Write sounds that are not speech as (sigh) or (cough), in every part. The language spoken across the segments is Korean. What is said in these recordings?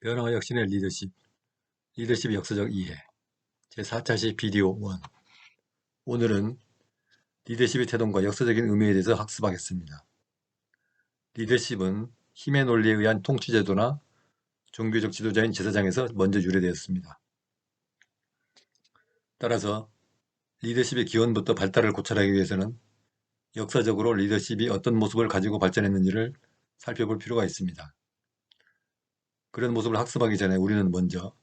변화와 혁신의 리더십, 리더십의 역사적 이해, 제4차 시 비디오 1 오늘은 리더십의 태동과 역사적인 의미에 대해서 학습하겠습니다. 리더십은 힘의 논리에 의한 통치제도나 종교적 지도자인 제사장에서 먼저 유래되었습니다. 따라서 리더십의 기원부터 발달을 고찰하기 위해서는 역사적으로 리더십이 어떤 모습을 가지고 발전했는지를 살펴볼 필요가 있습니다. 그런 모습을 학습하기 전에 우리는 먼저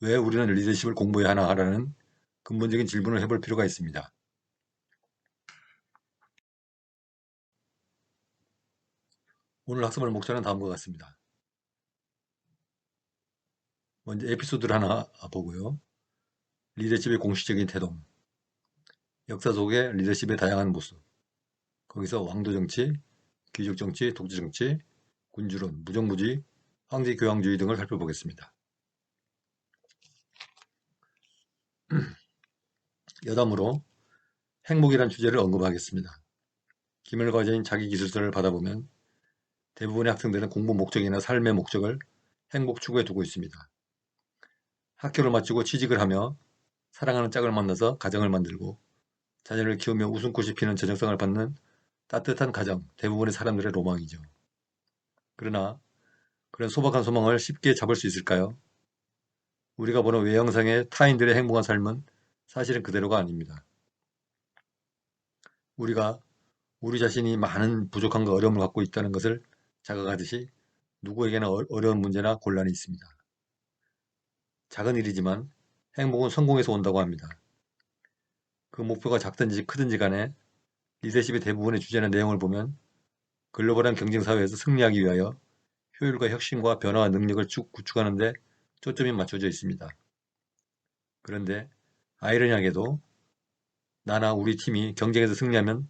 왜 우리는 리더십을 공부해야 하나 하라는 근본적인 질문을 해볼 필요가 있습니다. 오늘 학습할 목차는 다음과 같습니다. 먼저 에피소드를 하나 보고요. 리더십의 공식적인 태동 역사 속의 리더십의 다양한 모습 거기서 왕도정치, 귀족정치, 독재정치, 군주론, 무정부주의, 황제 교황주의 등을 살펴보겠습니다. (clears throat) 여담으로 행복이란 주제를 언급하겠습니다. 기말과제인 자기 기술서를 받아보면 대부분의 학생들은 공부 목적이나 삶의 목적을 행복 추구에 두고 있습니다. 학교를 마치고 취직을 하며 사랑하는 짝을 만나서 가정을 만들고 자녀를 키우며 웃음꽃이 피는 저정성을 받는 따뜻한 가정, 대부분의 사람들의 로망이죠. 그러나 그런 소박한 소망을 쉽게 잡을 수 있을까요? 우리가 보는 외형상의 타인들의 행복한 삶은 사실은 그대로가 아닙니다. 우리가 우리 자신이 많은 부족함과 어려움을 갖고 있다는 것을 자각하듯이 누구에게나 어, 어려운 문제나 곤란이 있습니다. 작은 일이지만 행복은 성공에서 온다고 합니다. 그 목표가 작든지 크든지 간에 리더십의 대부분의 주제나 내용을 보면 글로벌한 경쟁사회에서 승리하기 위하여 효율과 혁신과 변화와 능력을 쭉 구축하는 데 초점이 맞춰져 있습니다. 그런데 아이러니하게도 나나 우리 팀이 경쟁에서 승리하면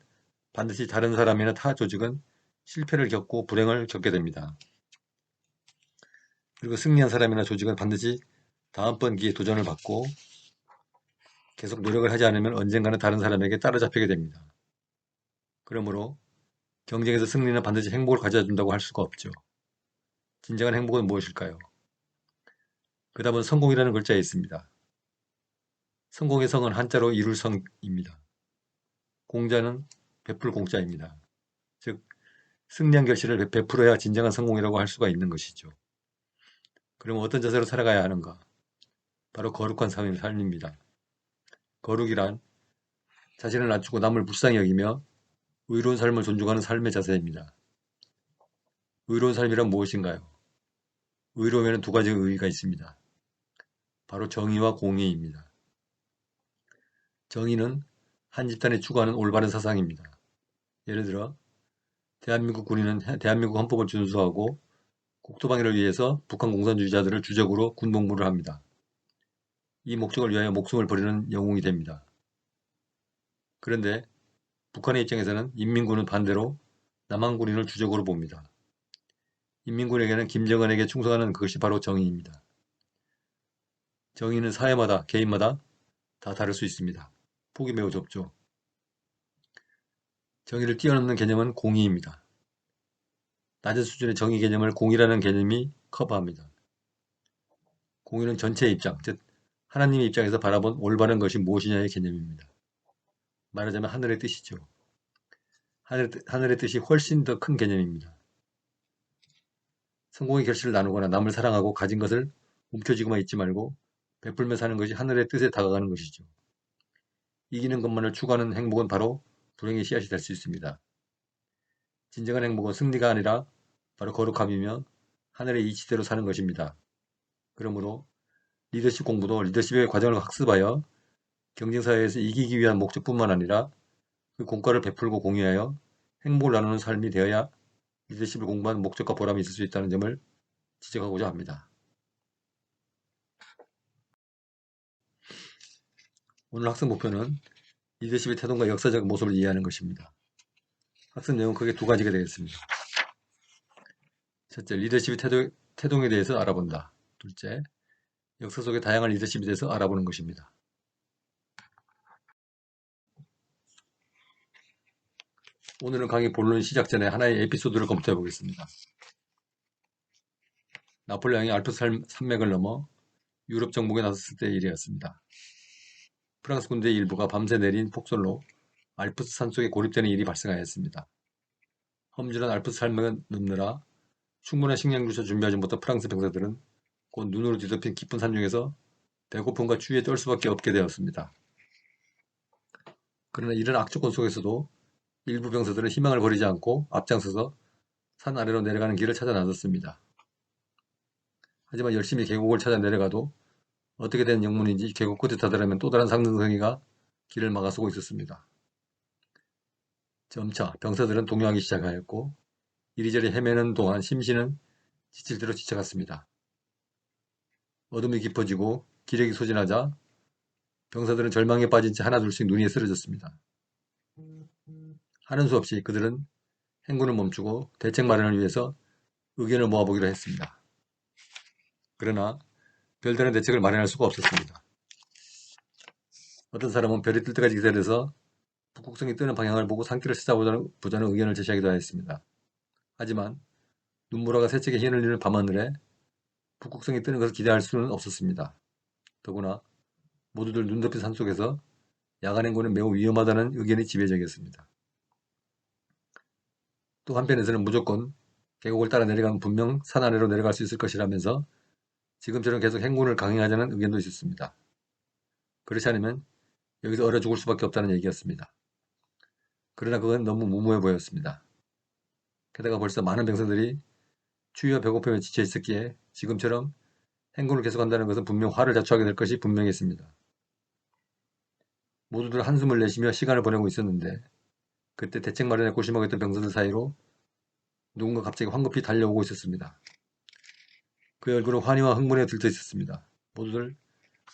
반드시 다른 사람이나 타 조직은 실패를 겪고 불행을 겪게 됩니다. 그리고 승리한 사람이나 조직은 반드시 다음번 기회에 도전을 받고 계속 노력을 하지 않으면 언젠가는 다른 사람에게 따라잡히게 됩니다. 그러므로 경쟁에서 승리는 반드시 행복을 가져다 준다고 할 수가 없죠. 진정한 행복은 무엇일까요? 그 답은 성공이라는 글자에 있습니다. 성공의 성은 한자로 이룰 성입니다. 공자는 베풀 공자입니다. 즉 승리한 결실을 베풀어야 진정한 성공이라고 할 수가 있는 것이죠. 그러면 어떤 자세로 살아가야 하는가? 바로 거룩한 삶입니다. 거룩이란 자신을 낮추고 남을 불쌍히 여기며 의로운 삶을 존중하는 삶의 자세입니다. 의로운 삶이란 무엇인가요? 의로움에는 두 가지 의의가 있습니다. 바로 정의와 공의입니다. 정의는 한 집단이 추구하는 올바른 사상입니다. 예를 들어 대한민국 군인은 대한민국 헌법을 준수하고 국토방위를 위해서 북한 공산주의자들을 주적으로 군복무를 합니다. 이 목적을 위하여 목숨을 버리는 영웅이 됩니다. 그런데 북한의 입장에서는 인민군은 반대로 남한군인을 주적으로 봅니다. 인민군에게는 김정은에게 충성하는 그것이 바로 정의입니다. 정의는 사회마다 개인마다 다 다를 수 있습니다. 폭이 매우 좁죠. 정의를 뛰어넘는 개념은 공의입니다. 낮은 수준의 정의 개념을 공의라는 개념이 커버합니다. 공의는 전체의 입장, 즉 하나님의 입장에서 바라본 올바른 것이 무엇이냐의 개념입니다. 말하자면 하늘의 뜻이죠. 하늘, 하늘의 뜻이 훨씬 더 큰 개념입니다. 성공의 결실을 나누거나 남을 사랑하고 가진 것을 움켜쥐고만 있지 말고 베풀며 사는 것이 하늘의 뜻에 다가가는 것이죠. 이기는 것만을 추구하는 행복은 바로 불행의 씨앗이 될 수 있습니다. 진정한 행복은 승리가 아니라 바로 거룩함이며 하늘의 이치대로 사는 것입니다. 그러므로 리더십 공부도 리더십의 과정을 학습하여 경쟁사회에서 이기기 위한 목적뿐만 아니라 그 공과를 베풀고 공유하여 행복을 나누는 삶이 되어야 리더십을 공부한 목적과 보람이 있을 수 있다는 점을 지적하고자 합니다. 오늘 학습 목표는 리더십의 태동과 역사적 모습을 이해하는 것입니다. 학습 내용은 크게 두 가지가 되겠습니다. 첫째, 리더십의 태도, 태동에 대해서 알아본다. 둘째, 역사 속의 다양한 리더십에 대해서 알아보는 것입니다. 오늘은 강의 본론 시작 전에 하나의 에피소드를 검토해 보겠습니다. 나폴레옹이 알프스 산- 산맥을 넘어 유럽 정복에 나섰을 때의 일이었습니다. 프랑스 군대의 일부가 밤새 내린 폭설로 알프스 산속에 고립되는 일이 발생하였습니다. 험준한 알프스 산맥을 넘느라 충분한 식량조차 준비하지 못한 프랑스 병사들은 곧 눈으로 뒤덮인 깊은 산중에서 배고픔과 추위에 떨 수밖에 없게 되었습니다. 그러나 이런 악조건 속에서도 일부 병사들은 희망을 버리지 않고 앞장서서 산 아래로 내려가는 길을 찾아 나섰습니다. 하지만 열심히 계곡을 찾아 내려가도 어떻게 된 영문인지 계곡 끝에 다다르면 또 다른 상등성이가 길을 막아서고 있었습니다. 점차 병사들은 동요하기 시작하였고 이리저리 헤매는 동안 심신은 지칠 대로 지쳐갔습니다. 어둠이 깊어지고 기력이 소진하자 병사들은 절망에 빠진 채 하나둘씩 눈이 쓰러졌습니다. 하는 수 없이 그들은 행군을 멈추고 대책 마련을 위해서 의견을 모아보기로 했습니다. 그러나 별다른 대책을 마련할 수가 없었습니다. 어떤 사람은 별이 뜰 때까지 기다려서 북극성이 뜨는 방향을 보고 산길을 찾아보자는 보자는 의견을 제시하기도 하였습니다. 하지만 눈보라가 세척에 휘 흘리는 밤하늘에 북극성이 뜨는 것을 기대할 수는 없었습니다. 더구나 모두들 눈 덮인 산속에서 야간 행군은 매우 위험하다는 의견이 지배적이었습니다. 또 한편에서는 무조건 계곡을 따라 내려가면 분명 산 아래로 내려갈 수 있을 것이라면서 지금처럼 계속 행군을 강행하자는 의견도 있었습니다. 그렇지 않으면 여기서 얼어 죽을 수밖에 없다는 얘기였습니다. 그러나 그건 너무 무모해 보였습니다. 게다가 벌써 많은 병사들이 추위와 배고픔에 지쳐 있었기에 지금처럼 행군을 계속한다는 것은 분명 화를 자초하게 될 것이 분명했습니다. 모두들 한숨을 내쉬며 시간을 보내고 있었는데 그때 대책 마련에 고심하고 있던 병사들 사이로 누군가 갑자기 황급히 달려오고 있었습니다. 그의 얼굴은 환희와 흥분에 들떠 있었습니다. 모두들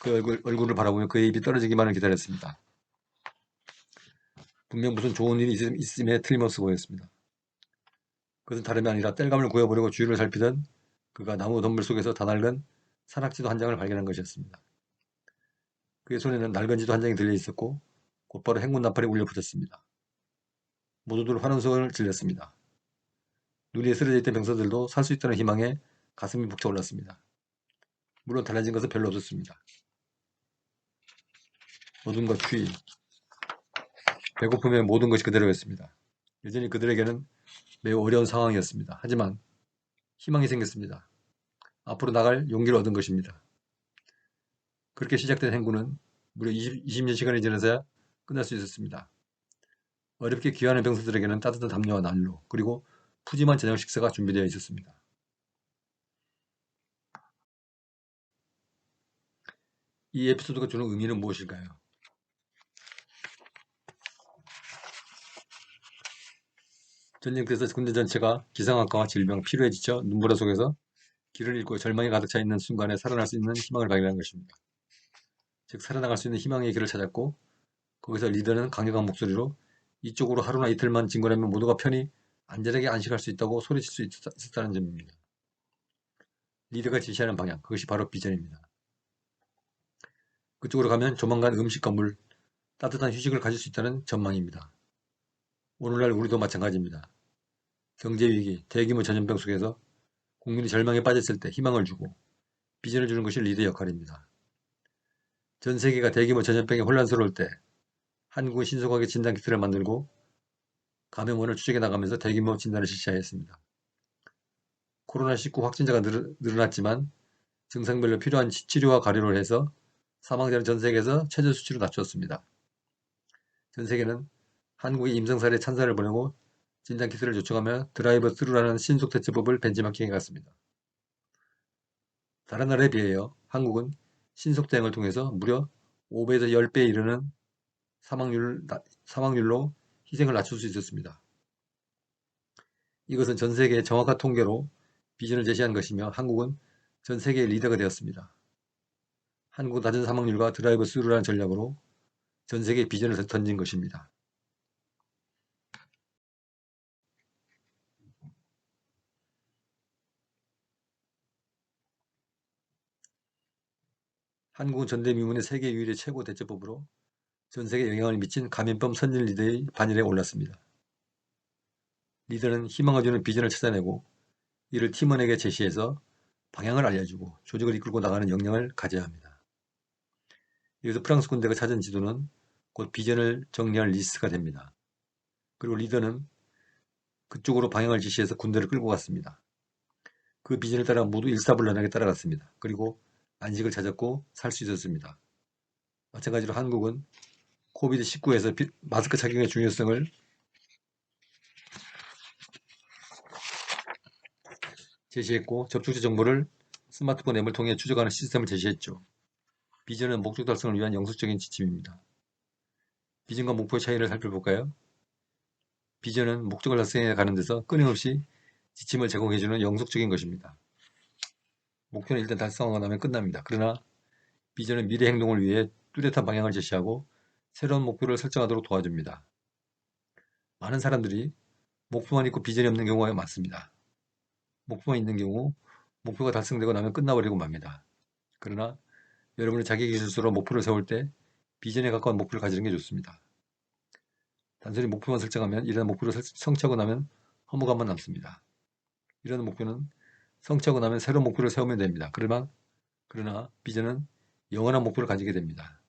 그 얼굴, 얼굴을 바라보며 그의 입이 떨어지기만을 기다렸습니다. 분명 무슨 좋은 일이 있음, 있음에 틀림없어 보였습니다. 그것은 다름이 아니라 땔감을 구해보려고 주위를 살피던 그가 나무 덤불 속에서 다 낡은 산악지도 한 장을 발견한 것이었습니다. 그의 손에는 낡은 지도 한 장이 들려 있었고 곧바로 행군 나팔이 울려 퍼졌습니다. 모두들 환호성을 질렀습니다. 눈이 쓰러져 있던 병사들도 살 수 있다는 희망에 가슴이 벅차올랐습니다. 물론 달라진 것은 별로 없었습니다. 어둠과 추위, 배고픔의 모든 것이 그대로였습니다. 여전히 그들에게는 매우 어려운 상황이었습니다. 하지만 희망이 생겼습니다. 앞으로 나갈 용기를 얻은 것입니다. 그렇게 시작된 행군은 무려 20, 20년 시간이 지나서야 끝날 수 있었습니다. 어렵게 귀환한 병사들에게는 따뜻한 담요와 난로 그리고 푸짐한 저녁 식사가 준비되어 있었습니다. 이 에피소드가 주는 의미는 무엇일까요? 전쟁터에서 군대 전체가 기상학과와 질병, 피로에 지쳐 눈보라 속에서 길을 잃고 절망에 가득 차 있는 순간에 살아날 수 있는 희망을 발견한 것입니다. 즉 살아나갈 수 있는 희망의 길을 찾았고 거기서 리더는 강력한 목소리로 이쪽으로 하루나 이틀만 진군하면 모두가 편히 안전하게 안식할 수 있다고 소리칠 수 있었다 는 점입니다. 리더가 지시하는 방향, 그것이 바로 비전입니다. 그쪽으로 가면 조만간 음식과 물, 따뜻한 휴식을 가질 수 있다는 전망입니다. 오늘날 우리도 마찬가지입니다. 경제위기, 대규모 전염병 속에서 국민이 절망에 빠졌을 때 희망을 주고 비전을 주는 것이 리더의 역할입니다. 전 세계가 대규모 전염병에 혼란스러울 때 한국은 신속하게 진단 키트를 만들고 감염원을 추적해 나가면서 대규모 진단을 실시하였습니다. 코로나19 확진자가 늘어났지만 증상별로 필요한 치료와 가료를 해서 사망자는 전 세계에서 최저 수치로 낮추었습니다. 전 세계는 한국의 임상 사례 찬사를 보내고 진단 키트를 요청하며 드라이버 스루라는 신속 대처법을 벤치마킹해 갔습니다. 다른 나라에 비하여 한국은 신속 대응을 통해서 무려 5배에서 10배에 이르는 사망률, 사망률로 희생을 낮출 수 있었습니다. 이것은 전 세계의 정확한 통계로 비전을 제시한 것이며 한국은 전 세계의 리더가 되었습니다. 한국 낮은 사망률과 드라이브 스루라는 전략으로 전 세계의 비전을 던진 것입니다. 한국은 전대미문의 세계 유일의 최고 대처법으로 전 세계에 영향을 미친 감염병 선진 리더의 반열에 올랐습니다. 리더는 희망을 주는 비전을 찾아내고 이를 팀원에게 제시해서 방향을 알려주고 조직을 이끌고 나가는 역량을 가져야 합니다. 여기서 프랑스 군대가 찾은 지도는 곧 비전을 정리할 리스트가 됩니다. 그리고 리더는 그쪽으로 방향을 지시해서 군대를 끌고 갔습니다. 그 비전을 따라 모두 일사불란하게 따라갔습니다. 그리고 안식을 찾았고 살 수 있었습니다. 마찬가지로 한국은 코비드19에서 마스크 착용의 중요성을 제시했고 접촉자 정보를 스마트폰 앱을 통해 추적하는 시스템을 제시했죠. 비전은 목적 달성을 위한 영수적인 지침입니다. 비전과 목표의 차이를 살펴볼까요? 비전은 목적을 달성해 가는 데서 끊임없이 지침을 제공해주는 영속적인 것입니다. 목표는 일단 달성하고 나면 끝납니다. 그러나 비전은 미래 행동을 위해 뚜렷한 방향을 제시하고 새로운 목표를 설정하도록 도와줍니다. 많은 사람들이 목표만 있고 비전이 없는 경우가 많습니다. 목표만 있는 경우 목표가 달성되고 나면 끝나버리고 맙니다. 그러나 여러분이 자기 기술로 목표를 세울 때 비전에 가까운 목표를 가지는 게 좋습니다. 단순히 목표만 설정하면 이런 목표를 성취하고 나면 허무감만 남습니다. 이런 목표는 성취하고 나면 새로운 목표를 세우면 됩니다. 그러나, 그러나 비전은 영원한 목표를 가지게 됩니다.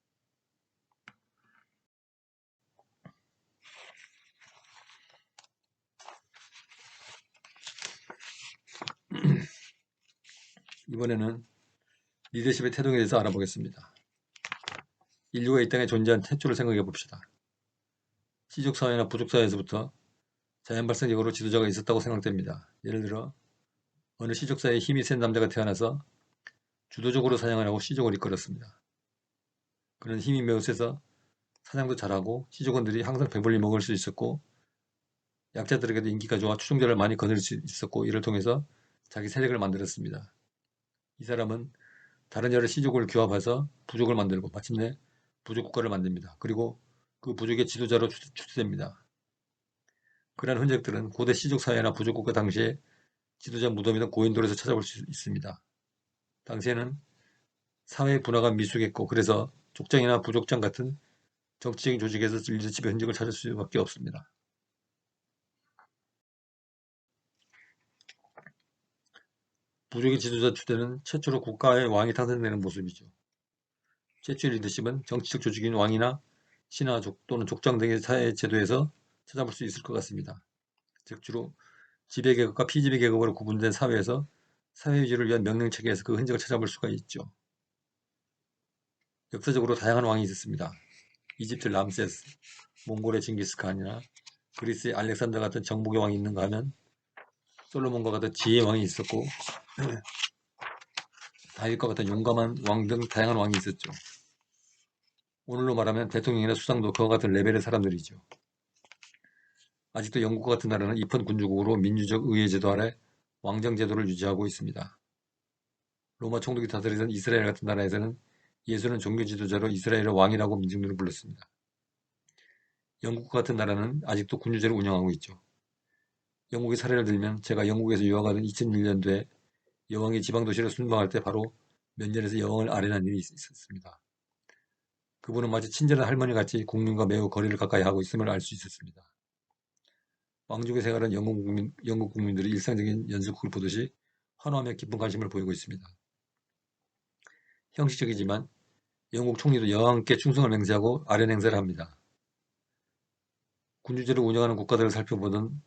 이번에는 리더십의 태동에 대해서 알아보겠습니다. 인류가 이 땅에 존재한 태초를 생각해 봅시다. 시족사회나 부족사회에서부터 자연 발생적으로 지도자가 있었다고 생각됩니다. 예를 들어 어느 시족사회에 힘이 센 남자가 태어나서 주도적으로 사냥을 하고 시족을 이끌었습니다. 그는 힘이 매우 세서 사냥도 잘하고 시족원들이 항상 배불리 먹을 수 있었고 약자들에게도 인기가 좋아 추종자를 많이 거둘 수 있었고 이를 통해서 자기 세력을 만들었습니다. 이 사람은 다른 여러 시족을 규합해서 부족을 만들고 마침내 부족 국가를 만듭니다. 그리고 그 부족의 지도자로 추대됩니다. 그러한 흔적들은 고대 시족 사회나 부족 국가 당시에 지도자 무덤이던 고인돌에서 찾아볼 수 있습니다. 당시에는 사회 분화가 미숙했고 그래서 족장이나 부족장 같은 정치적인 조직에서 리더십의 흔적을 찾을 수밖에 없습니다. 부족의 지도자 주대는 최초로 국가의 왕이 탄생되는 모습이죠. 최초의 리더십은 정치적 조직인 왕이나 신화족 또는 족장 등의 사회 제도에서 찾아볼 수 있을 것 같습니다. 즉 주로 지배계급과 피지배계급으로 구분된 사회에서 사회 유지를 위한 명령체계에서 그 흔적을 찾아볼 수가 있죠. 역사적으로 다양한 왕이 있었습니다. 이집트 람세스, 몽골의 징기스칸이나 그리스의 알렉산더 같은 정복의 왕이 있는가 하면 솔로몬과 같은 지혜의 왕이 있었고 다윗과 같은 용감한 왕 등 다양한 왕이 있었죠. 오늘로 말하면 대통령이나 수상도 그와 같은 레벨의 사람들이죠. 아직도 영국과 같은 나라는 입헌 군주국으로 민주적 의회 제도 아래 왕정 제도를 유지하고 있습니다. 로마 총독이 다스리던 이스라엘 같은 나라에서는 예수는 종교 지도자로 이스라엘의 왕이라고 민중들을 불렀습니다. 영국과 같은 나라는 아직도 군주제를 운영하고 있죠. 영국의 사례를 들면 제가 영국에서 유학하던 2001년도에 여왕이 지방도시를 순방할 때 바로 면전에서 여왕을 아련한 일이 있었습니다. 그분은 마치 친절한 할머니같이 국민과 매우 거리를 가까이 하고 있음을 알 수 있었습니다. 왕족의 생활은 영국, 국민, 영국 국민들이 일상적인 연속극을 보듯이 환호하며 깊은 관심을 보이고 있습니다. 형식적이지만 영국 총리도 여왕께 충성을 맹세하고 아련 행사를 합니다. 군주제를 운영하는 국가들을 살펴보면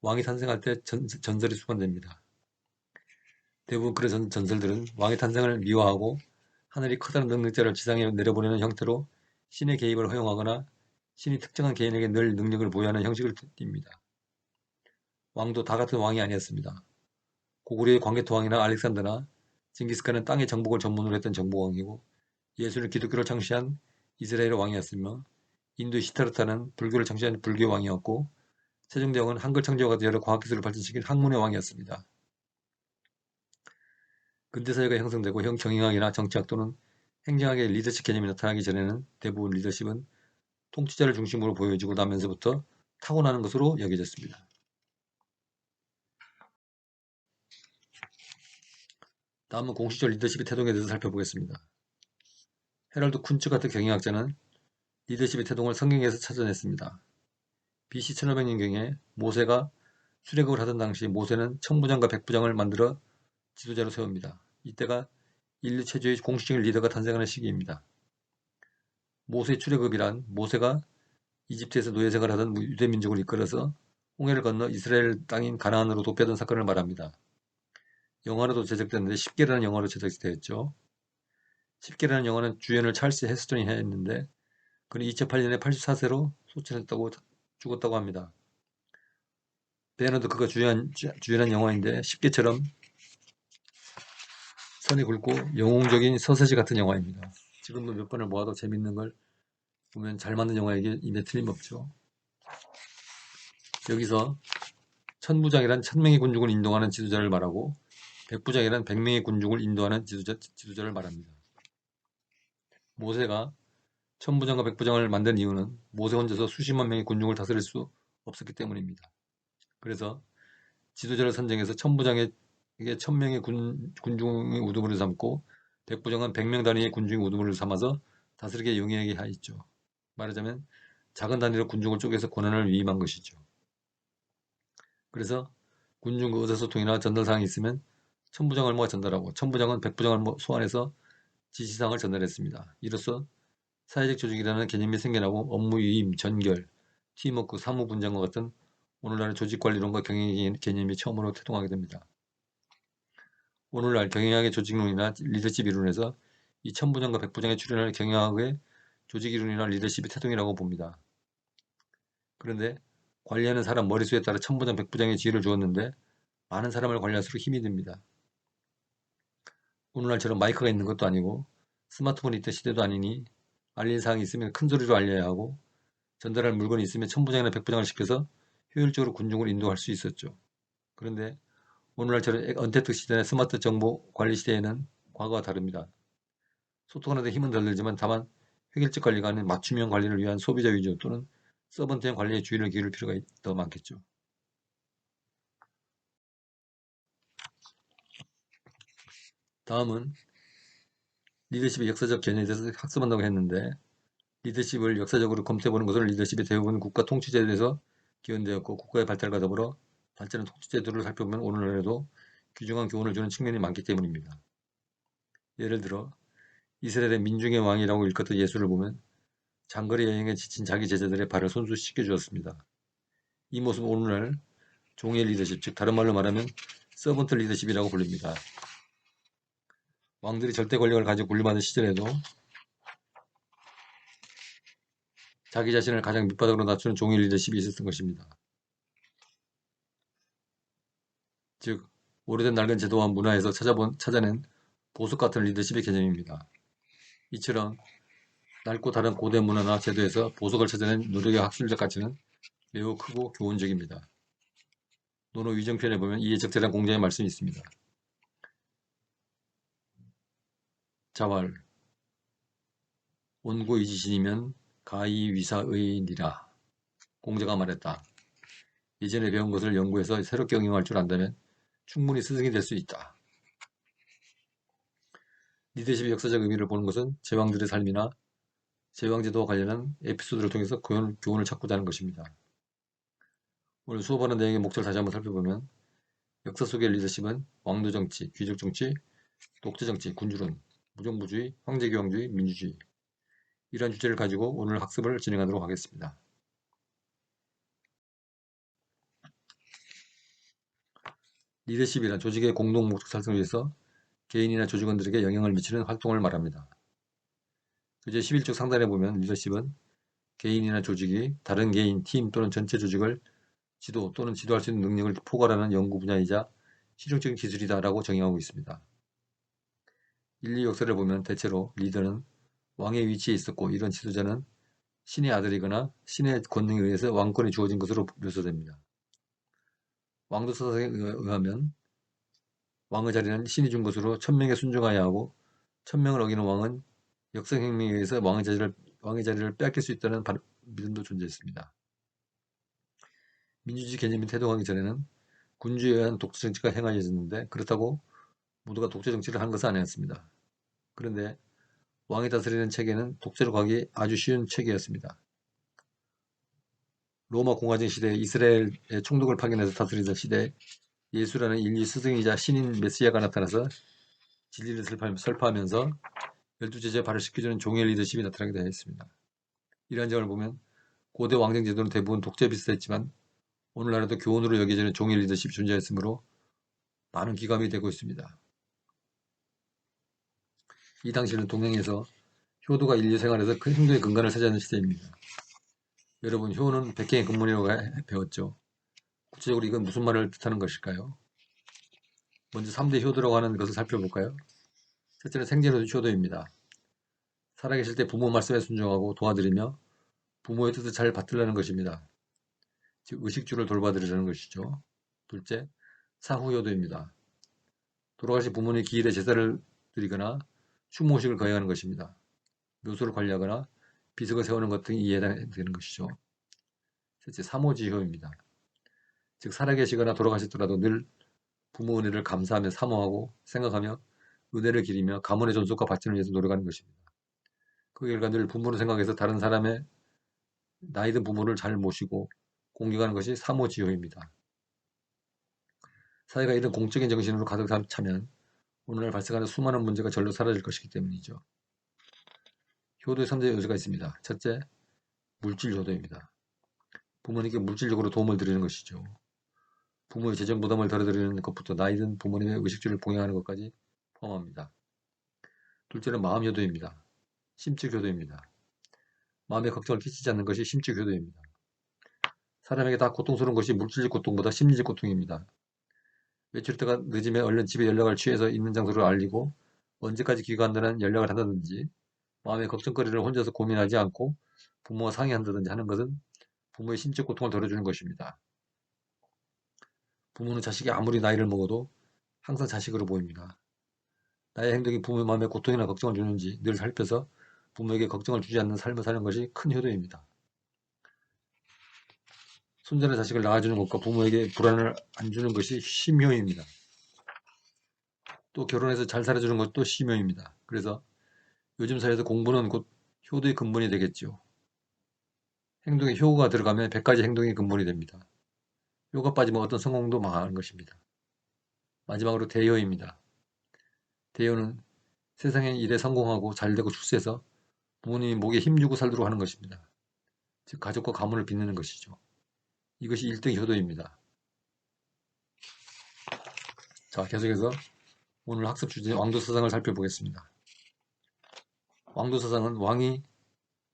왕이 탄생할 때 전, 전설이 수반됩니다. 대부분 그런 전, 전설들은 왕의 탄생을 미화하고 하늘이 커다란 능력자를 지상에 내려보내는 형태로 신의 개입을 허용하거나 신이 특정한 개인에게 늘 능력을 보유하는 형식을 띱니다. 왕도 다 같은 왕이 아니었습니다. 고구려의 광개토왕이나 알렉산더나 징기스칸은 땅의 정복을 전문으로 했던 정복왕이고 예수를 기독교를 창시한 이스라엘의 왕이었으며 인도의 시타르타는 불교를 창시한 불교 왕이었고 세종대왕은 한글 창조와 같은 여러 과학기술을 발전시킨 학문의 왕이었습니다. 근대사회가 형성되고 형 경영학이나 정치학 또는 행정학의 리더십 개념이 나타나기 전에는 대부분 리더십은 통치자를 중심으로 보여지고 나면서부터 타고나는 것으로 여겨졌습니다. 다음은 공식적 리더십의 태동에 대해서 살펴보겠습니다. 헤럴드 쿤츠 같은 경영학자는 리더십의 태동을 성경에서 찾아냈습니다. BC 1500년경에 모세가 출애굽을 하던 당시 모세는 천부장과 백부장을 만들어 지도자로 세웁니다. 이때가 인류 최초의 공식적인 리더가 탄생하는 시기입니다. 모세 출애굽이란 모세가 이집트에서 노예 생활하던 유대 민족을 이끌어서 홍해를 건너 이스라엘 땅인 가나안으로 도피하던 사건을 말합니다. 영화로도 제작됐는데 10개라는 영화로 제작되었죠. 10개라는 영화는 주연을 찰스 헤스턴이 했는데 그는 2008년에 84세로 소천했다고 죽었다고 합니다. 베너드 그가 주연, 주연한 영화인데 10개처럼 선이 굵고 영웅적인 서세지 같은 영화입니다. 지금도 몇 번을 모아도 재밌는 걸 보면 잘 만든 영화에게 입에 틀림없죠. 여기서 천부장이란 천명의 군중을 인도하는 지도자를 말하고 백부장이란 백명의 군중을 인도하는 지도자, 지도자를 말합니다. 모세가 천부장과 백부장을 만든 이유는 모세 혼자서 수십만 명의 군중을 다스릴 수 없었기 때문입니다. 그래서 지도자를 선정해서 천부장에게 천명의 군, 군중의 우두머리를 삼고 백부장은 백명 단위의 군중의 우두머리를 삼아서 다스리게 용이하게 하였죠. 말하자면 작은 단위로 군중을 쪼개서 권한을 위임한 것이죠. 그래서 군중 그 의사소통이나 전달사항이 있으면 천부장 을 모아 전달하고 천부장은 백부장을 소환해서 지시사항을 전달했습니다. 이로써 사회적 조직이라는 개념이 생겨나고 업무 위임, 전결, 팀워크, 사무 분장과 같은 오늘날의 조직관리론과 경영 개념이 처음으로 태동하게 됩니다. 오늘날 경영학의 조직론이나 리더십 이론에서 이 천부장과 백부장의 출현을 경영학의 조직 이론이나 리더십의 태동이라고 봅니다. 그런데 관리하는 사람 머릿수에 따라 천부장, 백부장의 지위를 주었는데 많은 사람을 관리할수록 힘이 듭니다. 오늘날처럼 마이크가 있는 것도 아니고 스마트폰이 있던 시대도 아니니 알릴 사항이 있으면 큰 소리로 알려야 하고 전달할 물건이 있으면 천부장이나 백부장을 시켜서 효율적으로 군중을 인도할 수 있었죠. 그런데 오늘날처럼 언택트 시대나 스마트 정보 관리 시대에는 과거와 다릅니다. 소통하는 데 힘은 덜 들지만 다만 획일적 관리가 아닌 맞춤형 관리를 위한 소비자 위주 또는 서번트형 관리에 주의를 기울일 필요가 더 많겠죠. 다음은 리더십의 역사적 개념에 대해서 학습한다고 했는데 리더십을 역사적으로 검토해보는 것은 리더십의 대부분 국가 통치제도에서 기원되었고 국가의 발달과 더불어 발전한 통치제도를 살펴보면 오늘날에도 귀중한 교훈을 주는 측면이 많기 때문입니다. 예를 들어 이스라엘의 민중의 왕이라고 일컫던 예수를 보면 장거리 여행에 지친 자기 제자들의 발을 손수 씻겨주었습니다. 이 모습은 오늘날 종의 리더십, 즉 다른 말로 말하면 서번트 리더십이라고 불립니다. 왕들이 절대 권력을 가지고 군림하는 시절에도 자기 자신을 가장 밑바닥으로 낮추는 종일 리더십이 있었던 것입니다. 즉 오래된 낡은 제도와 문화에서 찾아본, 찾아낸 보석 같은 리더십의 개념입니다. 이처럼 낡고 다른 고대 문화나 제도에서 보석을 찾아낸 노력의 학술적 가치는 매우 크고 교훈적입니다. 노노 위정편에 보면 이해 적절한 공자의 말씀이 있습니다. 자왈 온고이지신이면 가이위사의니라 공자가 말했다. 예전에 배운 것을 연구해서 새롭게 응용할 줄 안다면 충분히 스승이 될 수 있다. 리더십의 역사적 의미를 보는 것은 제왕들의 삶이나 제왕제도와 관련한 에피소드를 통해서 교훈을, 교훈을 찾고자 하는 것입니다. 오늘 수업하는 내용의 목적을 다시 한번 살펴보면 역사 속의 리더십은 왕도 정치, 귀족 정치, 독재 정치, 군주론, 무정부주의, 황제교황주의, 민주주의 이러한 주제를 가지고 오늘 학습을 진행하도록 하겠습니다. 리더십이란 조직의 공동 목적 달성을 위해서 개인이나 조직원들에게 영향을 미치는 활동을 말합니다. 교재 11쪽 상단에 보면 리더십은 개인이나 조직이 다른 개인, 팀 또는 전체 조직을 지도 또는 지도할 수 있는 능력을 포괄하는 연구 분야이자 실용적인 기술이다라고 정의하고 있습니다. 인류 역사를 보면 대체로 리더는 왕의 위치에 있었고 이런 지도자는 신의 아들이거나 신의 권능에 의해서 왕권이 주어진 것으로 묘사됩니다. 왕도 사상에 의하면 왕의 자리는 신이 준 것으로 천명에 순종하여야 하고 천명을 어기는 왕은 역성혁명에 의해서 왕의 자리를, 왕의 자리를 빼앗길 수 있다는 믿음도 존재했습니다. 민주주의 개념이 태동하기 전에는 군주에 의한 독재 정치가 행하여졌는데 그렇다고 모두가 독재 정치를 한 것은 아니었습니다. 그런데 왕이 다스리는 체계는 독재로 가기 아주 쉬운 체계였습니다. 로마 공화정 시대 이스라엘의 총독을 파견해서 다스리던 시대 예수라는 인류 스승이자 신인 메시아가 나타나서 진리를 설파하면서 열두 제자에 발을 시켜주는 종의 리더십이 나타나게 되어 있습니다. 이러한 점을 보면 고대 왕정 제도는 대부분 독재 비슷했지만 오늘날에도 교훈으로 여겨지는 종의 리더십이 존재했으므로 많은 기감이 되고 있습니다. 이 당시는 동양에서 효도가 인류 생활에서 큰 행동의 근간을 차지하는 시대입니다. 여러분 효는 백행의 근본이라고 배웠죠. 구체적으로 이건 무슨 말을 뜻하는 것일까요? 먼저 3대 효도라고 하는 것을 살펴볼까요? 첫째는 생존 효도입니다. 살아계실 때 부모 말씀에 순종하고 도와드리며 부모의 뜻을 잘 받들라는 것입니다. 즉 의식주를 돌봐드리라는 것이죠. 둘째, 사후효도입니다. 돌아가신 부모님 기일에 제사를 드리거나 추모식을 거행하는 것입니다. 묘소를 관리하거나 비석을 세우는 것 등이 이해되는 것이죠. 셋째, 사모지효입니다. 즉 살아계시거나 돌아가셨더라도 늘 부모 은혜를 감사하며 사모하고 생각하며 은혜를 기리며 가문의 존속과 발전을 위해서 노력하는 것입니다. 그 결과 늘 부모를 생각해서 다른 사람의 나이든 부모를 잘 모시고 공경하는 것이 사모지효입니다. 사회가 이런 공적인 정신으로 가득 차면 오늘날 발생하는 수많은 문제가 절로 사라질 것이기 때문이죠. 효도의 3대 요소가 있습니다. 첫째, 물질 효도입니다. 부모님께 물질적으로 도움을 드리는 것이죠. 부모의 재정 부담을 덜어드리는 것부터 나이든 부모님의 의식주를 봉양하는 것까지 포함합니다. 둘째는 마음 효도입니다. 심적 효도입니다. 마음에 걱정을 끼치지 않는 것이 심적 효도입니다. 사람에게 다 고통스러운 것이 물질적 고통보다 심리적 고통입니다. 외출 때가 늦으면 얼른 집에 연락을 취해서 있는 장소를 알리고 언제까지 귀가한다는 연락을 한다든지 마음의 걱정거리를 혼자서 고민하지 않고 부모와 상의한다든지 하는 것은 부모의 심적 고통을 덜어주는 것입니다. 부모는 자식이 아무리 나이를 먹어도 항상 자식으로 보입니다. 나의 행동이 부모의 마음에 고통이나 걱정을 주는지 늘 살펴서 부모에게 걱정을 주지 않는 삶을 사는 것이 큰 효도입니다. 손자나 자식을 낳아주는 것과 부모에게 불안을 안 주는 것이 심효입니다. 또 결혼해서 잘 살아주는 것도 심효입니다. 그래서 요즘 사회에서 공부는 곧 효도의 근본이 되겠죠. 행동에 효가 들어가면 100가지 행동의 근본이 됩니다. 효가 빠지면 어떤 성공도 망하는 것입니다. 마지막으로 대효입니다. 대효는 세상의 일에 성공하고 잘되고 출세해서 부모님이 목에 힘주고 살도록 하는 것입니다. 즉 가족과 가문을 빛내는 것이죠. 이것이 1등 효도입니다. 자 계속해서 오늘 학습 주제 왕도사상을 살펴보겠습니다. 왕도사상은 왕이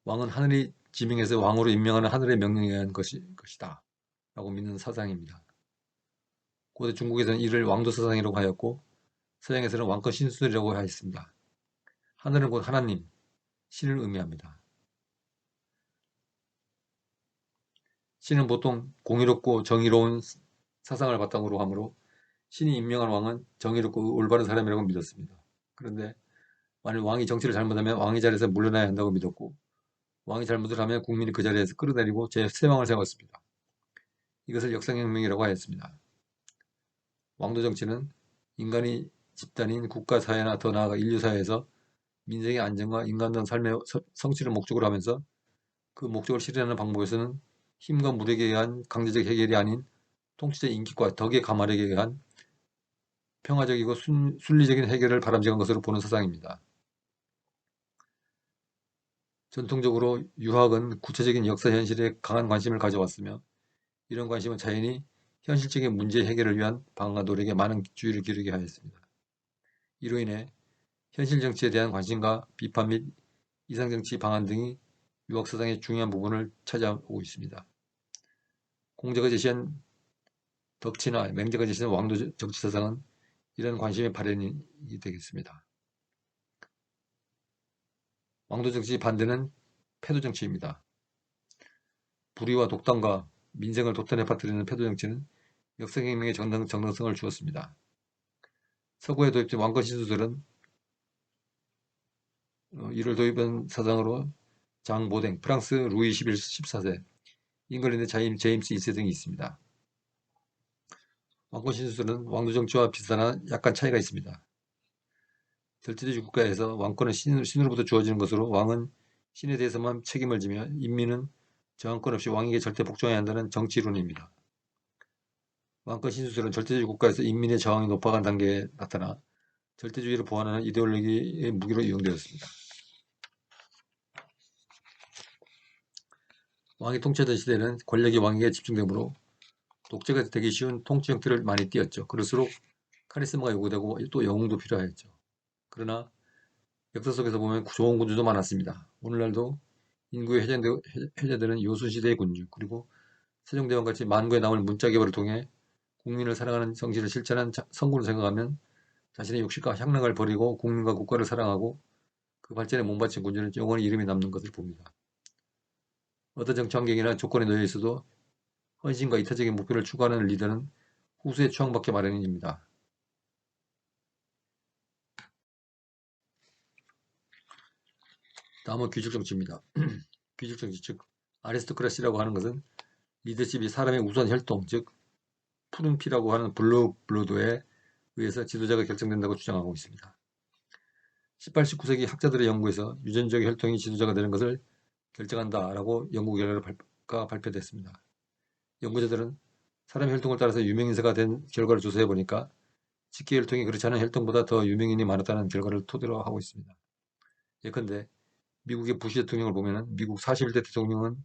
왕은 하늘이 지명해서 왕으로 임명하는 하늘의 명령에 의한 것이, 것이다 라고 믿는 사상입니다. 고대 중국에서는 이를 왕도사상이라고 하였고 서양에서는 왕권 신수이라고 하였습니다. 하늘은 곧 하나님, 신을 의미합니다. 신은 보통 공의롭고 정의로운 사상을 바탕으로 하므로 신이 임명한 왕은 정의롭고 올바른 사람이라고 믿었습니다. 그런데 만일 왕이 정치를 잘못하면 왕이 자리에서 물러나야 한다고 믿었고 왕이 잘못을 하면 국민이 그 자리에서 끌어내리고 제3왕을 세웠습니다. 이것을 역사혁명이라고 하였습니다. 왕도 정치는 인간이 집단인 국가 사회나 더 나아가 인류 사회에서 민생의 안정과 인간다운 삶의 성취를 목적으로 하면서 그 목적을 실현하는 방법에서는 힘과 무력에 의한 강제적 해결이 아닌 통치자 인기과 덕의 가말에 의한 평화적이고 순, 순리적인 해결을 바람직한 것으로 보는 사상입니다. 전통적으로 유학은 구체적인 역사 현실에 강한 관심을 가져왔으며 이런 관심은 자연히 현실적인 문제 해결을 위한 방안과 노력에 많은 주의를 기울이게 하였습니다. 이로 인해 현실 정치에 대한 관심과 비판 및 이상정치 방안 등이 유학사상의 중요한 부분을 차지하고 있습니다. 공자가 제시한 덕치나 맹자가 제시한 왕도 정치사상은 이런 관심의 발현이 되겠습니다. 왕도 정치 반대는 패도 정치입니다. 불의와 독단과 민생을 독단에 빠뜨리는 패도 정치는 역사혁명의 정당, 정당성을 주었습니다. 서구에 도입된 왕권 신수들은 어, 이를 도입한 사상으로 장 보댕, 프랑스 루이 11, 14세, 잉글랜드 자임, 제임스 2세 등이 있습니다. 왕권 신수는 왕조 정치와 비슷하나 약간 차이가 있습니다. 절대주의 국가에서 왕권은 신, 신으로부터 주어지는 것으로 왕은 신에 대해서만 책임을 지며 인민은 저항권 없이 왕에게 절대 복종해야 한다는 정치론입니다. 왕권 신수설은 절대주의 국가에서 인민의 저항이 높아간 단계에 나타나 절대주의를 보완하는 이데올로기의 무기로 이용되었습니다. 왕이 통치하던 시대에는 권력이 왕에게 집중되므로 독재가 되기 쉬운 통치 형태를 많이 띄었죠. 그럴수록 카리스마가 요구되고 또 영웅도 필요하였죠. 그러나 역사 속에서 보면 좋은 군주도 많았습니다. 오늘날도 인구의 해제되 는 요순시대의 군주 그리고 세종대왕같이 만구에 남을 문자개발을 통해 국민을 사랑하는 정신을 실천한 성군을 생각하면 자신의 욕심과 향락을 버리고 국민과 국가를 사랑하고 그 발전에 몸바친 군주는 영원히 이름이 남는 것을 봅니다. 어떤 정치 환경이나 조건에 놓여 있어도 헌신과 이타적인 목표를 추구하는 리더는 후수에 추앙받기 마련입니다. 다음은 귀족정치입니다. (clears throat) 귀족정치 즉 아리스토크라시라고 하는 것은 리더십이 사람의 우수한 혈통 즉 푸른 피라고 하는 블루 블루도에 의해서 지도자가 결정된다고 주장하고 있습니다. 18, 19세기 학자들의 연구에서 유전적 혈통이 지도자가 되는 것을 결정한다라고 연구 결과가 발표됐습니다. 연구자들은 사람의 혈통을 따라서 유명인사가 된 결과를 조사해 보니까 직계 혈통이 그렇지 않은 혈통보다 더 유명인이 많았다는 결과를 토대로 하고 있습니다. 예컨대 미국의 부시 대통령을 보면 미국 41대 대통령은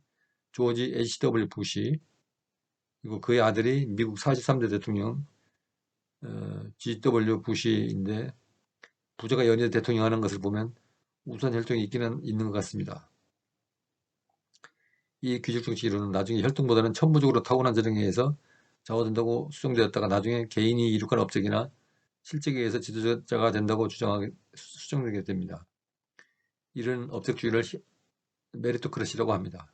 조지 H.W. 부시 그리고 그의 아들이 미국 43대 대통령 어, G.W. 부시인데 부자가 연이어 대통령 하는 것을 보면 우수한 혈통이 있기는 있는 것 같습니다. 이 귀족정치 이론은 나중에 혈통보다는 천부적으로 타고난 재능에 의해서 좌우된다고 수정되었다가 나중에 개인이 이룩한 업적이나 실적에 의해서 지도자가 된다고 주장하게 수정되게 됩니다. 이런 업적주의를 메리토크래시라고 합니다.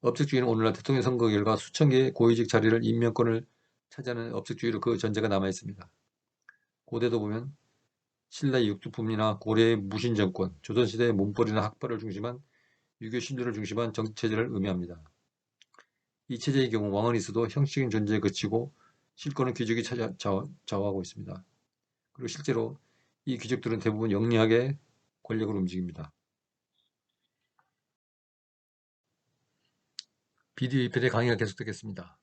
업적주의는 오늘날 대통령 선거 결과 수천 개의 고위직 자리를 임명권을 차지하는 업적주의로 그 전제가 남아 있습니다. 고대도 보면 신라의 육두품이나 고려의 무신정권, 조선시대의 몸벌이나 학벌을 중심한 유교 신조를 중심한 정치체제를 의미합니다. 이 체제의 경우 왕은 있어도 형식적인 존재에 그치고 실권은 귀족이 차지, 좌우하고 있습니다. 그리고 실제로 이 귀족들은 대부분 영리하게 권력을 움직입니다. 비디오 2편의 강의가 계속되겠습니다.